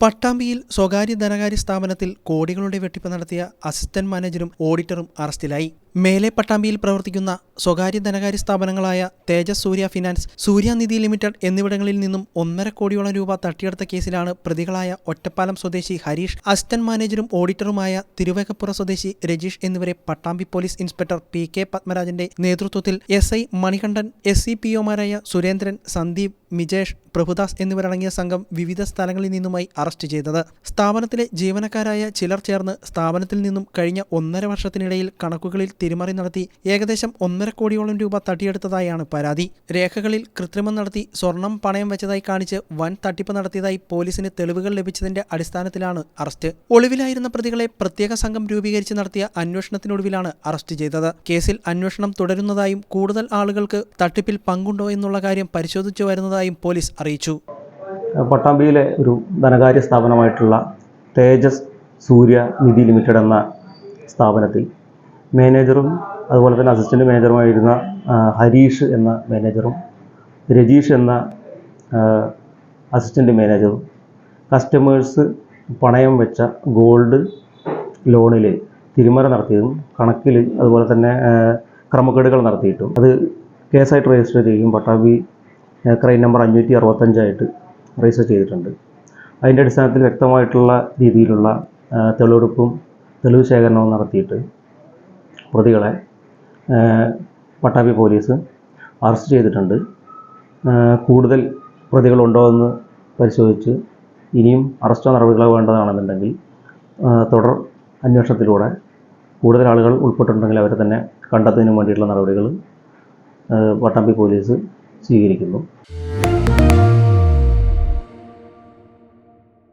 പട്ടാമ്പിയിൽ സ്വകാര്യ ധനകാര്യ സ്ഥാപനത്തിൽ കോടികളുടെ വെട്ടിപ്പ് നടത്തിയ അസിസ്റ്റന്റ് മാനേജറും ഓഡിറ്ററും അറസ്റ്റിലായി. മേലെ പട്ടാമ്പിയിൽ പ്രവർത്തിക്കുന്ന സ്വകാര്യ ധനകാര്യ സ്ഥാപനങ്ങളായ തേജസ് സൂര്യ ഫിനാൻസ് സൂര്യനിധി ലിമിറ്റഡ് എന്നിവിടങ്ങളിൽ നിന്നും ഒന്നര കോടിയോളം രൂപ തട്ടിയെടുത്ത കേസിലാണ് പ്രതികളായ ഒറ്റപ്പാലം സ്വദേശി ഹരീഷ് അസിസ്റ്റന്റ് മാനേജറും ഓഡിറ്ററുമായ തിരുവേഗപ്പുറ സ്വദേശി രജീഷ് എന്നിവരെ Pattambi police inspector P K പത്മരാജന്റെ നേതൃത്വത്തിൽ S I Manikandan S C P ഒമാരായ Surendran Sandeep Mijesh Prabhudas എന്നിവരടങ്ങിയ സംഘം വിവിധ സ്ഥലങ്ങളിൽ നിന്നുമായി അറസ്റ്റ് ചെയ്തത്. സ്ഥാപനത്തിലെ ജീവനക്കാരായ ചിലർ ചേർന്ന് സ്ഥാപനത്തിൽ നിന്നും കഴിഞ്ഞ ഒന്നര വർഷത്തിനിടയിൽ കണക്കുകളിൽ തിരിമറി നടത്തി ഏകദേശം ഒന്നര കോടിയോളം രൂപ തട്ടിയെടുത്തതായാണ് പരാതി. രേഖകളിൽ കൃത്രിമം നടത്തി സ്വർണം പണയം വെച്ചതായി കാണിച്ച് വൻ തട്ടിപ്പ് നടത്തിയതായി പോലീസിന് തെളിവുകൾ ലഭിച്ചതിന്റെ അടിസ്ഥാനത്തിലാണ് അറസ്റ്റ്. ഒളിവിലായിരുന്ന പ്രതികളെ പ്രത്യേക സംഘം രൂപീകരിച്ച് നടത്തിയ അന്വേഷണത്തിനൊടുവിലാണ് അറസ്റ്റ് ചെയ്തത്. കേസിൽ അന്വേഷണം തുടരുന്നതായും കൂടുതൽ ആളുകൾക്ക് തട്ടിപ്പിൽ പങ്കുണ്ടോ എന്നുള്ള കാര്യം പരിശോധിച്ചു വരുന്നതായും പോലീസ് അറിയിച്ചു. പട്ടാമ്പിയിലെ ഒരു ധനകാര്യ സ്ഥാപനമായിട്ടുള്ള തേജസ് സൂര്യ നിധി ലിമിറ്റഡ് എന്ന സ്ഥാപനത്തിൽ മാനേജറും അതുപോലെ തന്നെ അസിസ്റ്റന്റ് മാനേജറുമായിരുന്ന ഹരീഷ് എന്ന മാനേജറും രജീഷ് എന്ന അസിസ്റ്റന്റ് മാനേജറും കസ്റ്റമേഴ്സ് പണയം വെച്ച ഗോൾഡ് ലോണിൽ തിരിമറി നടത്തിയതും കണക്കിൽ അതുപോലെ തന്നെ ക്രമക്കേടുകൾ നടത്തിയിട്ടും അത് കേസായിട്ട് രജിസ്റ്റർ ചെയ്യും പട്ടാബി ക്രൈൻ ക്രൈം നമ്പർ അഞ്ഞൂറ്റി അറുപത്തഞ്ചായിട്ട് രജിസ്റ്റർ ചെയ്തിട്ടുണ്ട്. അതിന്റെ അടിസ്ഥാനത്തിൽ വ്യക്തമായിട്ടുള്ള രീതിയിലുള്ള തെളിവെടുപ്പും തെളിവ് ശേഖരണവും നടത്തിയിട്ട് പ്രതികളെ പട്ടാമ്പി പോലീസ് അറസ്റ്റ് ചെയ്തിട്ടുണ്ട്. കൂടുതൽ പ്രതികളുണ്ടോ എന്ന് പരിശോധിച്ച് ഇനിയും അറസ്റ്റോ നടപടികളോ വേണ്ടതാണെന്നുണ്ടെങ്കിൽ തുടർ അന്വേഷണത്തിലൂടെ കൂടുതൽ ആളുകൾ ഉൾപ്പെട്ടിട്ടുണ്ടെങ്കിൽ അവരെ തന്നെ കണ്ടെത്തുന്നതിന് വേണ്ടിയിട്ടുള്ള നടപടികൾ പട്ടാമ്പി പോലീസ് സ്വീകരിക്കുന്നു.